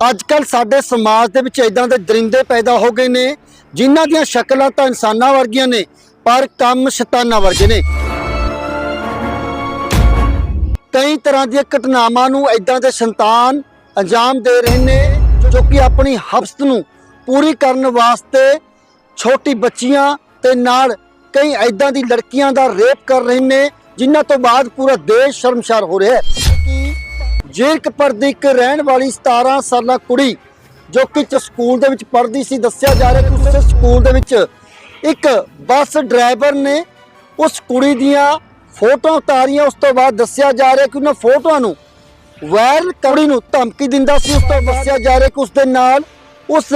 ਅੱਜ ਕੱਲ ਸਾਡੇ ਸਮਾਜ ਦੇ ਵਿੱਚ ਇਦਾਂ ਦੇ ਦਰਿੰਦੇ ਪੈਦਾ ਹੋ ਗਏ ਨੇ, ਜਿਨ੍ਹਾਂ ਦੀਆਂ ਸ਼ਕਲਾਂ ਤਾਂ ਇਨਸਾਨਾਂ ਵਰਗੀਆਂ ਨੇ, ਪਰ ਕੰਮ ਸ਼ੈਤਾਨਾਂ ਵਰਗੇ ਨੇ। ਕਈ ਤਰ੍ਹਾਂ ਦੀਆਂ ਘਟਨਾਵਾਂ ਨੂੰ ਇਦਾਂ ਦੇ ਸੰਤਾਨ ਅੰਜਾਮ ਦੇ ਰਹੇ ਨੇ, ਜੋ ਕਿ ਆਪਣੀ ਹਫਸਤ ਨੂੰ ਪੂਰੀ ਕਰਨ ਵਾਸਤੇ ਛੋਟੀ ਬੱਚੀਆਂ ਤੇ ਨਾਲ ਕਈ ਇਦਾਂ ਦੀ ਲੜਕੀਆਂ ਦਾ ਰੇਪ ਕਰ ਰਹੇ ਨੇ, ਜਿਨ੍ਹਾਂ ਤੋਂ ਬਾਅਦ ਪੂਰਾ ਦੇਸ਼ ਸ਼ਰਮਸ਼ਾਰ ਹੋ ਰਿਹਾ ਹੈ। ਜੀਰਕਪੁਰ ਦੀ ਇੱਕ ਰਹਿਣ ਵਾਲੀ 17 ਸਾਲਾ ਕੁੜੀ, ਜੋ ਕਿ ਚ ਸਕੂਲ ਦੇ ਵਿੱਚ ਪੜ੍ਹਦੀ ਸੀ, ਦੱਸਿਆ ਜਾ ਰਿਹਾ ਕਿ ਉਸੇ ਸਕੂਲ ਦੇ ਵਿੱਚ ਇੱਕ ਬੱਸ ਡਰਾਈਵਰ ਨੇ ਉਸ ਕੁੜੀ ਦੀਆਂ ਫੋਟੋਆਂ ਉਤਾਰੀਆਂ। ਉਸ ਤੋਂ ਬਾਅਦ ਦੱਸਿਆ ਜਾ ਰਿਹਾ ਕਿ ਉਹਨਾਂ ਫੋਟੋਆਂ ਨੂੰ ਵਾਇਰਲ ਕੁੜੀ ਨੂੰ ਧਮਕੀ ਦਿੰਦਾ ਸੀ। ਉਸ ਤੋਂ ਦੱਸਿਆ ਜਾ ਰਿਹਾ ਕਿ ਉਸ ਦੇ ਨਾਲ ਉਸ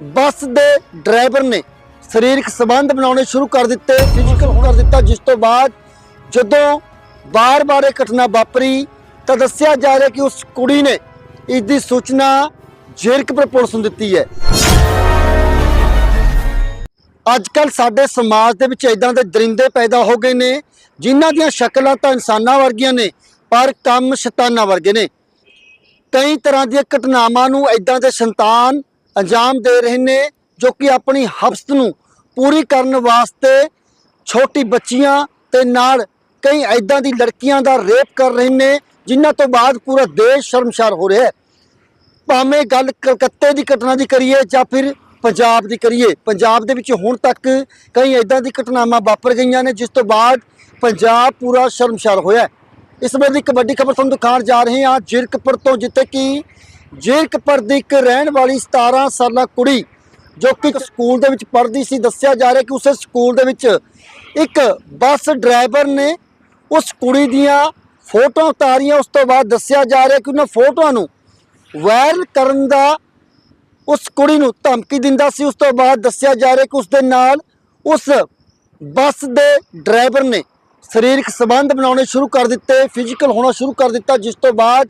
ਬੱਸ ਦੇ ਡਰਾਈਵਰ ਨੇ ਸਰੀਰਕ ਸੰਬੰਧ ਬਣਾਉਣੇ ਸ਼ੁਰੂ ਕਰ ਦਿੱਤੇ ਫਿਜ਼ੀਕਲ ਕਰ ਦਿੱਤਾ, ਜਿਸ ਤੋਂ ਬਾਅਦ ਜਦੋਂ ਬਾਰ-ਬਾਰ ਇਹ ਘਟਨਾ ਵਾਪਰੀ ਤਾਂ ਦੱਸਿਆ ਜਾ ਰਿਹਾ ਕਿ ਉਸ ਕੁੜੀ ਨੇ ਇਸ ਦੀ ਸੂਚਨਾ ਜੀਰਕਪੁਰ ਪੁਲਿਸ ਨੂੰ ਦਿੱਤੀ ਹੈ। ਅੱਜ ਕੱਲ ਸਾਡੇ ਸਮਾਜ ਦੇ ਵਿੱਚ ਇਦਾਂ ਦੇ ਦਰਿੰਦੇ ਪੈਦਾ ਹੋ ਗਏ ਨੇ, ਜਿਨ੍ਹਾਂ ਦੀਆਂ ਸ਼ਕਲਾਂ ਤਾਂ ਇਨਸਾਨਾਂ ਵਰਗੀਆਂ ਨੇ, ਪਰ ਕੰਮ ਸ਼ੈਤਾਨਾਂ ਵਰਗੇ ਨੇ। ਕਈ ਤਰ੍ਹਾਂ ਦੀਆਂ ਘਟਨਾਵਾਂ ਨੂੰ ਇਦਾਂ ਦੇ ਸੰਤਾਨ ਅੰਜਾਮ ਦੇ ਰਹੇ ਨੇ, ਜੋ ਕਿ ਆਪਣੀ ਹਵਸ ਨੂੰ ਪੂਰੀ ਕਰਨ ਵਾਸਤੇ ਛੋਟੀ ਬੱਚੀਆਂ ਤੇ ਨਾਲ ਕਈ ਇਦਾਂ ਦੀ ਲੜਕੀਆਂ ਦਾ ਰੇਪ ਕਰ ਰਹੇ ਨੇ, ਜਿਨ੍ਹਾਂ ਤੋਂ ਬਾਅਦ ਪੂਰਾ ਦੇਸ਼ ਸ਼ਰਮਸ਼ਾਰ ਹੋ ਰਿਹਾ ਹੈ। ਭਾਵੇਂ ਗੱਲ ਕਲਕੱਤੇ ਦੀ ਘਟਨਾ ਦੀ ਕਰੀਏ ਜਾਂ ਫਿਰ ਪੰਜਾਬ ਦੀ ਕਰੀਏ, ਪੰਜਾਬ ਦੇ ਵਿੱਚ ਹੁਣ ਤੱਕ ਕਈ ਇਦਾਂ ਦੀ ਘਟਨਾਵਾਂ ਵਾਪਰ ਗਈਆਂ ਨੇ, ਜਿਸ ਤੋਂ ਬਾਅਦ ਪੰਜਾਬ ਪੂਰਾ ਸ਼ਰਮਸ਼ਾਰ ਹੋਇਆ ਇਸ ਵੇਲੇ ਇੱਕ ਵੱਡੀ ਖਬਰ ਤੁਹਾਨੂੰ ਦਿਖਾਉਣ ਜਾ ਰਹੇ ਹਾਂ, ਜੀਰਕਪੁਰ ਤੋਂ, ਜਿੱਥੇ ਕਿ ਜੀਰਕਪੁਰ ਦੀ ਇੱਕ ਰਹਿਣ ਵਾਲੀ 17 ਸਾਲਾ ਕੁੜੀ, ਜੋ ਕਿ ਸਕੂਲ ਦੇ ਵਿੱਚ ਪੜ੍ਹਦੀ ਸੀ, ਦੱਸਿਆ ਜਾ ਰਿਹਾ ਕਿ ਉਸੇ ਸਕੂਲ ਦੇ ਵਿੱਚ ਇੱਕ ਬੱਸ ਡਰਾਈਵਰ ਨੇ ਉਸ ਕੁੜੀ ਦੀਆਂ ਫੋਟੋਆਂ ਉਤਾਰੀਆਂ, ਉਸ ਤੋਂ ਬਾਅਦ ਦੱਸਿਆ ਜਾ ਰਿਹਾ ਕਿ ਉਹਨਾਂ ਫੋਟੋਆਂ ਨੂੰ ਵਾਇਰਲ ਕਰਨ ਦਾ ਉਸ ਕੁੜੀ ਨੂੰ ਧਮਕੀ ਦਿੰਦਾ ਸੀ। ਉਸ ਤੋਂ ਬਾਅਦ ਦੱਸਿਆ ਜਾ ਰਿਹਾ ਕਿ ਉਸ ਦੇ ਨਾਲ ਉਸ ਬੱਸ ਦੇ ਡਰਾਈਵਰ ਨੇ ਸਰੀਰਕ ਸੰਬੰਧ ਬਣਾਉਣੇ ਸ਼ੁਰੂ ਕਰ ਦਿੱਤੇ, ਫਿਜ਼ੀਕਲ ਹੋਣਾ ਸ਼ੁਰੂ ਕਰ ਦਿੱਤਾ, ਜਿਸ ਤੋਂ ਬਾਅਦ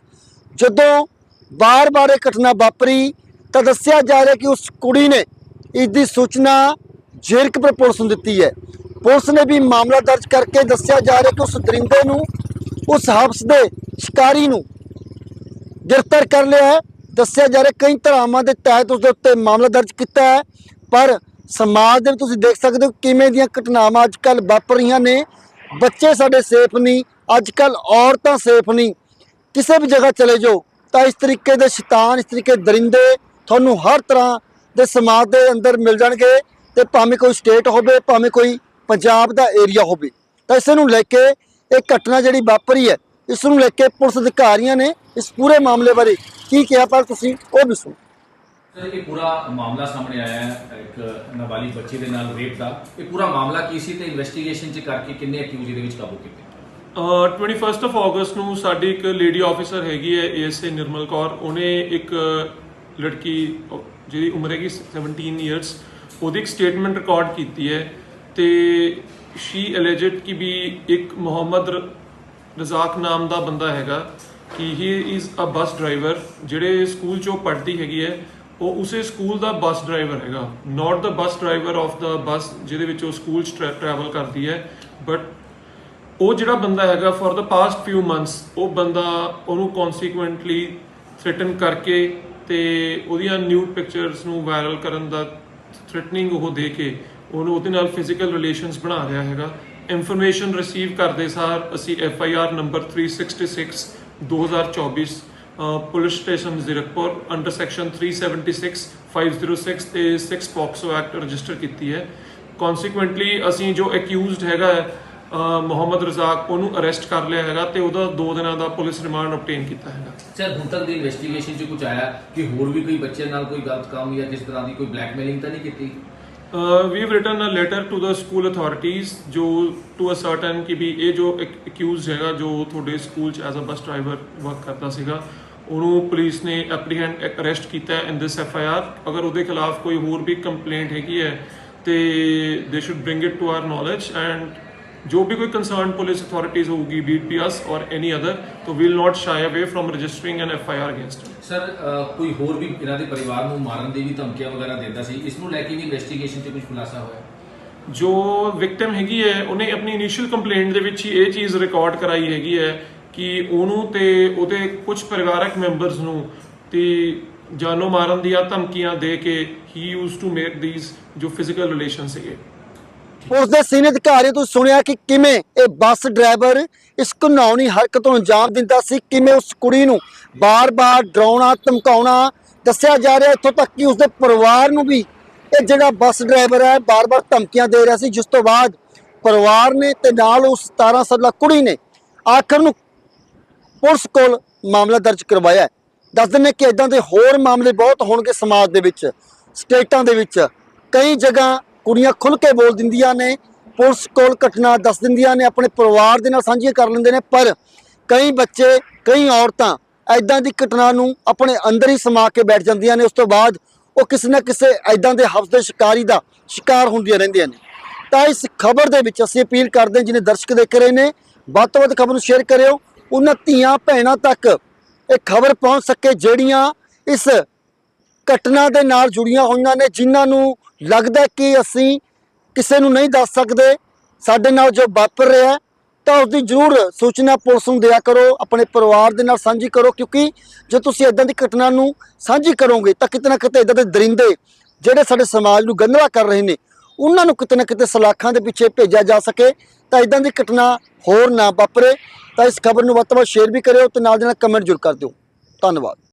ਜਦੋਂ ਬਾਰ-ਬਾਰ ਇਹ ਘਟਨਾ ਵਾਪਰੀ, ਤਾਂ ਦੱਸਿਆ ਜਾ ਰਿਹਾ ਕਿ ਉਸ ਕੁੜੀ ਨੇ ਇਸ ਦੀ ਸੂਚਨਾ ਜੀਰਕਪੁਰ ਪੁਲਿਸ ਨੂੰ ਦਿੱਤੀ ਹੈ। ਪੁਲਿਸ ਨੇ ਵੀ ਮਾਮਲਾ ਦਰਜ ਕਰਕੇ ਦੱਸਿਆ ਜਾ ਰਿਹਾ ਕਿ ਉਸ ਦਰਿੰਦੇ ਨੂੰ, ਉਸ ਹਵਸ ਦੇ ਸ਼ਿਕਾਰੀ ਨੂੰ ਗ੍ਰਿਫਤਾਰ ਕਰ ਲਿਆ ਹੈ। ਦੱਸਿਆ ਜਾ ਰਿਹਾ ਕਈ ਧਾਰਾਵਾਂ ਦੇ ਤਹਿਤ ਉਸ ਦੇ ਉੱਤੇ ਮਾਮਲਾ ਦਰਜ ਕੀਤਾ ਹੈ, ਪਰ ਸਮਾਜ ਦੇ ਵਿੱਚ ਤੁਸੀਂ ਦੇਖ ਸਕਦੇ ਹੋ ਕਿਵੇਂ ਦੀਆਂ ਘਟਨਾਵਾਂ ਅੱਜ ਕੱਲ ਵਾਪਰ ਰਹੀਆਂ ਨੇ। ਬੱਚੇ ਸਾਡੇ ਸੇਫ ਨਹੀਂ ਅੱਜ ਕੱਲ ਔਰਤਾਂ ਸੇਫ ਨਹੀਂ। ਕਿਸੇ ਵੀ ਜਗ੍ਹਾ ਚਲੇ ਜਾਓ ਤਾਂ ਇਸ ਤਰੀਕੇ ਦੇ ਸ਼ੈਤਾਨ, ਇਸ ਤਰੀਕੇ ਦੇ ਦਰਿੰਦੇ ਤੁਹਾਨੂੰ ਹਰ ਤਰ੍ਹਾਂ ਦੇ ਸਮਾਜ ਦੇ ਅੰਦਰ ਮਿਲ ਜਾਣਗੇ ਤੇ ਭਾਵੇਂ ਕੋਈ ਸਟੇਟ ਹੋਵੇ, ਭਾਵੇਂ ਕੋਈ ਪੰਜਾਬ ਦਾ ਏਰੀਆ ਹੋਵੇ ਤਾਂ ਇਸ ਨੂੰ ਲੈ ਕੇ ਇਹ ਘਟਨਾ ਜਿਹੜੀ ਵਾਪਰੀ ਹੈ ਇਸ ਨੂੰ ਲੈ ਕੇ ਪੁਲਿਸ ਅਧਿਕਾਰੀਆਂ ਨੇ ਇਸ ਪੂਰੇ ਮਾਮਲੇ ਬਾਰੇ ਕੀ ਕਿਹਾ ਪਰ ਤੁਸੀਂ ਉਹ ਵੀ ਸੁਣੋ। ਸਰ ਇਹ ਪੂਰਾ ਮਾਮਲਾ ਸਾਹਮਣੇ ਆਇਆ ਹੈ ਇੱਕ ਨਾਬਾਲਿਗ ਬੱਚੀ ਦੇ ਨਾਲ ਰੇਪ ਦਾ। ਇਹ ਪੂਰਾ ਮਾਮਲਾ ਕੀ ਸੀ ਤੇ ਇਨਵੈਸਟੀਗੇਸ਼ਨ ਚ ਕਰਕੇ ਕਿੰਨੇ ਅਕਿਊਜ਼ ਇਹਦੇ ਵਿੱਚ ਕਾਬੂ ਕੀਤੇ? ਅਹ 21st ਆਫ ਅਗਸਤ ਨੂੰ ਸਾਡੀ ਇੱਕ ਲੇਡੀ ਆਫੀਸਰ ਹੈਗੀ ਹੈ ਏਐਸਏ ਨਿਰਮਲ ਕੌਰ। ਉਹਨੇ ਇੱਕ ਲੜਕੀ ਜਿਹਦੀ ਉਮਰ ਹੈਗੀ 17 ਇਅਰਸ ਉਹਦੀ ਇੱਕ ਸਟੇਟਮੈਂਟ ਰਿਕਾਰਡ ਕੀਤੀ ਹੈ। ਤੇ ਸ਼ੀ ਅਲੈਜਡ ਕਿ ਵੀ ਇੱਕ ਮੁਹੰਮਦ ਰ- ਰਜ਼ਾਕ ਨਾਮ ਦਾ ਬੰਦਾ ਹੈਗਾ, ਕਿ he is a bus driver ਜਿਹੜੇ ਸਕੂਲ ਚੋਂ ਪੜ੍ਹਦੀ ਹੈਗੀ ਹੈ, ਉਹ ਉਸੇ ਸਕੂਲ ਦਾ ਬੱਸ ਡਰਾਈਵਰ ਹੈਗਾ। ਨਾਟ ਦਾ ਬੱਸ ਡਰਾਈਵਰ ਆਫ ਦਾ ਬੱਸ ਜਿਹਦੇ ਵਿੱਚ ਉਹ ਸਕੂਲ ਚ ਟਰੈਵਲ ਕਰਦੀ ਹੈ ਬਟ ਉਹ ਜਿਹੜਾ ਬੰਦਾ ਹੈਗਾ for the past few months ਉਹ ਬੰਦਾ ਉਹਨੂੰ ਕਨਸੀਕੁਐਂਟਲੀ ਥ੍ਰੈਟਨ ਕਰਕੇ ਤੇ ਉਹਦੀਆਂ ਨਿਊਡ ਪਿਕਚਰਸ ਨੂੰ ਵਾਇਰਲ ਕਰਨ ਦਾ ਥ੍ਰੈਟਨਿੰਗ ਉਹ ਦੇ ਕੇ ਉਹਨੂੰ ਉਹਦੇ ਨਾਲ ਫਿਜ਼ੀਕਲ ਰਿਲੇਸ਼ਨਸ ਬਣਾ ਰਿਹਾ ਹੈਗਾ। ਇਨਫੋਰਮੇਸ਼ਨ ਰਿਸੀਵ ਕਰਦੇ ਸਾਰ ਅਸੀਂ F I R number 366 2024 a, police station Zirakpur under section 376 506 ਤੇ 6 ਪੌਕਸੋ ਐਕਟ ਰਜਿਸਟਰ ਕੀਤੀ ਹੈ। ਕਨਸੀਕੁਐਂਟਲੀ ਅਸੀਂ ਜੋ ਅਕਿਊਜ਼ਡ ਹੈਗਾ ਹੈ, ਮੁਹੰਮਦ ਰਜ਼ਾਕ ਉਹਨੂੰ ਅਰੈਸਟ ਕਰ ਲਿਆ ਹੈਗਾ ਤੇ ਉਹਦਾ 2 ਦਿਨਾਂ ਦਾ ਪੁਲਿਸ ਰਿਮਾਂਡ ਆਬਟੇਨ ਕੀਤਾ ਹੈਗਾ। ਸਰ ਹੁਣ ਤੱਕ ਦੀ ਇਨਵੈਸਟੀਗੇਸ਼ਨ ਚ ਕੁਝ ਆਇਆ ਕਿ ਹੋਰ ਵੀ ਕੋਈ ਬੱਚੇ ਨਾਲ ਕੋਈ ਗਲਤ ਕੰਮ ਜਾਂ ਕਿਸ ਤਰ੍ਹਾਂ ਦੀ ਕੋਈ ਬਲੈਕਮੇਲਿੰਗ ਤਾਂ ਨਹੀਂ ਕੀਤੀ? We have written a letter to the school authorities ਜੋ ਟੂ ਅ ਸਰਟਨ ਕਿ ਵੀ ਇਹ ਜੋ ਅਕਿਊਜ਼ ਹੈਗਾ ਜੋ ਤੁਹਾਡੇ ਸਕੂਲ ਚ as a bus driver work ਕਰਦਾ ਸੀਗਾ ਉਹਨੂੰ ਪੁਲਿਸ ਨੇ ਐਪਰੀਹੈਂਡ ਅਰੈਸਟ ਕੀਤਾ ਇਨ ਦਿਸ ਐਫ ਆਈ ਆਰ ਅਗਰ ਉਹਦੇ ਖਿਲਾਫ ਕੋਈ ਹੋਰ ਵੀ ਕੰਪਲੇਂਟ ਹੈਗੀ ਹੈ ਤੇ they should bring it to our knowledge and ਜੋ ਵੀ ਕੋਈ ਕੰਸਰਨ ਪੁਲਿਸ ਅਥਾਰਟੀਜ਼ ਹੋਊਗੀ ਬੀਪੀਐਸ ਔਰ ਐਨੀ ਅਦਰ ਤਾਂ will not shy away from registering an F I R against sir ਕੋਈ ਹੋਰ ਵੀ ਇਹਨਾਂ ਦੇ ਪਰਿਵਾਰ ਨੂੰ ਮਾਰਨ ਦੀ ਵੀ ਧਮਕੀਆਂ ਵਗੈਰਾ ਦਿੰਦਾ ਸੀ ਇਸ ਨੂੰ ਲੈ ਕੇ ਵੀ ਇਨਵੈਸਟੀਗੇਸ਼ਨ ਚ ਕੁਝ ਖੁਲਾਸਾ ਹੋਇਆ ਜੋ ਵਿਕਟਮ ਹੈਗੀ ਹੈ ਉਹਨੇ ਆਪਣੀ ਇਨੀਸ਼ੀਅਲ ਕੰਪਲੇਂਟ ਦੇ ਵਿੱਚ ਹੀ ਇਹ ਚੀਜ਼ ਰਿਕਾਰਡ ਕਰਾਈ ਹੈਗੀ ਹੈ ਕਿ ਉਹਨੂੰ ਤੇ ਉਹਦੇ ਕੁਝ ਪਰਿਵਾਰਕ ਮੈਂਬਰਸ ਨੂੰ ਤੇ ਜਾਨੋਂ ਮਾਰਨ ਦੀਆਂ ਧਮਕੀਆਂ ਦੇ ਕੇ he used to make these ਜੋ ਫਿਜ਼ੀਕਲ ਰਿਲੇਸ਼ਨ ਸੀਗੇ ਉਸ ਦੇ ਸੀਨੀਅਰ ਅਧਿਕਾਰੀ ਤੋਂ ਸੁਣਿਆ ਕਿ ਕਿਵੇਂ ਇਹ ਬੱਸ ਡਰਾਈਵਰ ਇਸ ਘਿਨਾਉਣੀ ਹਰਕਤ ਨੂੰ ਅੰਜਾਮ ਦਿੰਦਾ ਸੀ, ਕਿਵੇਂ ਉਸ ਕੁੜੀ ਨੂੰ ਬਾਰ-ਬਾਰ ਡਰਾਉਣਾ, ਧਮਕਾਉਣਾ, ਦੱਸਿਆ ਜਾ ਰਿਹਾ ਇੱਥੋਂ ਤੱਕ ਕਿ ਉਸਦੇ ਪਰਿਵਾਰ ਨੂੰ ਵੀ ਇਹ ਜਿਹੜਾ ਬੱਸ ਡਰਾਈਵਰ ਹੈ, ਬਾਰ-ਬਾਰ ਧਮਕੀਆਂ ਦੇ ਰਿਹਾ ਸੀ। ਜਿਸ ਤੋਂ ਬਾਅਦ ਪਰਿਵਾਰ ਨੇ ਤੇ ਨਾਲ ਉਸ 17 ਸਾਲਾ ਕੁੜੀ ਨੇ ਆਖਰ ਨੂੰ ਪੁਲਿਸ ਕੋਲ ਮਾਮਲਾ ਦਰਜ ਕਰਵਾਇਆ ਦੱਸ ਦਿੰਦੇ ਕਿ ਇਦਾਂ ਦੇ ਹੋਰ ਮਾਮਲੇ ਬਹੁਤ ਹੋਣਗੇ ਸਮਾਜ ਦੇ ਵਿੱਚ, ਸਟੇਟਾਂ ਦੇ ਵਿੱਚ। ਕਈ ਜਗ੍ਹਾ ਕੁੜੀਆਂ ਖੁੱਲ ਕੇ ਬੋਲ ਦਿੰਦੀਆਂ ਨੇ, ਪੁਲਿਸ ਕੋਲ ਘਟਨਾ ਦੱਸ ਦਿੰਦੀਆਂ ਨੇ, ਆਪਣੇ ਪਰਿਵਾਰ ਦੇ ਨਾਲ ਸਾਂਝੀਆਂ ਕਰ ਲੈਂਦੇ ਨੇ, ਪਰ ਕਈ ਬੱਚੇ, ਕਈ ਔਰਤਾਂ ਐਦਾਂ ਦੀ ਘਟਨਾ ਨੂੰ ਆਪਣੇ ਅੰਦਰ ਹੀ ਸਮਾ ਕੇ ਬੈਠ ਜਾਂਦੀਆਂ ਨੇ, ਉਸ ਤੋਂ ਬਾਅਦ ਉਹ ਕਿਸੇ ਨਾ ਕਿਸੇ ਐਦਾਂ ਦੇ ਹਫਸ ਦੇ ਸ਼ਿਕਾਰੀ ਦਾ ਸ਼ਿਕਾਰ ਹੁੰਦੀਆਂ ਰਹਿੰਦੀਆਂ ਨੇ। ਤਾਂ ਇਸ ਖਬਰ ਦੇ ਵਿੱਚ ਅਸੀਂ ਅਪੀਲ ਕਰਦੇ ਹਾਂ ਜਿਹਨੇ ਦਰਸ਼ਕ ਦੇਖ ਰਹੇ ਨੇ, ਵੱਧ ਤੋਂ ਵੱਧ ਖਬਰ ਨੂੰ ਸ਼ੇਅਰ ਕਰਿਓ। ਉਹਨਾਂ ਧੀਆਂ ਭੈਣਾਂ ਤੱਕ ਇਹ ਖਬਰ ਪਹੁੰਚ ਸਕੇ, ਜਿਹੜੀਆਂ ਇਸ ਘਟਨਾ ਦੇ ਨਾਲ ਜੁੜੀਆਂ ਹੋਈਆਂ ਨੇ, ਜਿਨ੍ਹਾਂ ਨੂੰ ਲੱਗਦਾ ਕਿ ਅਸੀਂ ਕਿਸੇ ਨੂੰ ਨਹੀਂ ਦੱਸ ਸਕਦੇ। ਸਾਡੇ ਨਾਲ ਜੋ ਵਾਪਰ ਰਿਹਾ ਤਾਂ ਉਸ ਦੀ ਜ਼ਰੂਰ ਸੂਚਨਾ ਪੁਲਿਸ ਨੂੰ ਦਿਆ ਕਰੋ, ਆਪਣੇ ਪਰਿਵਾਰ ਦੇ ਨਾਲ ਸਾਂਝੀ ਕਰੋ, ਕਿਉਂਕਿ ਜੇ ਤੁਸੀਂ ਇਦਾਂ ਦੀ ਘਟਨਾ ਨੂੰ ਸਾਂਝੀ ਕਰੋਗੇ, ਤਾਂ ਕਿਤੇ ਨਾ ਕਿਤੇ ਇਦਾਂ ਦੇ ਦਰਿੰਦੇ ਜਿਹੜੇ ਸਾਡੇ ਸਮਾਜ ਨੂੰ ਗੰਦਲਾ ਕਰ ਰਹੇ ਨੇ, ਉਹਨਾਂ ਨੂੰ ਕਿਤੇ ਨਾ ਕਿਤੇ ਸਲਾਖਾਂ ਦੇ ਪਿੱਛੇ ਭੇਜਿਆ ਜਾ ਸਕੇ, ਤਾਂ ਇਦਾਂ ਦੀ ਘਟਨਾ ਹੋਰ ਨਾ ਵਾਪਰੇ। ਤਾਂ ਇਸ ਖਬਰ ਨੂੰ ਵੱਧ ਤੋਂ ਵੱਧ ਸ਼ੇਅਰ ਵੀ ਕਰਿਓ ਤੇ ਨਾਲ ਦੇ ਨਾਲ ਕਮੈਂਟ ਜ਼ਰੂਰ ਕਰ ਦਿਓ। ਧੰਨਵਾਦ।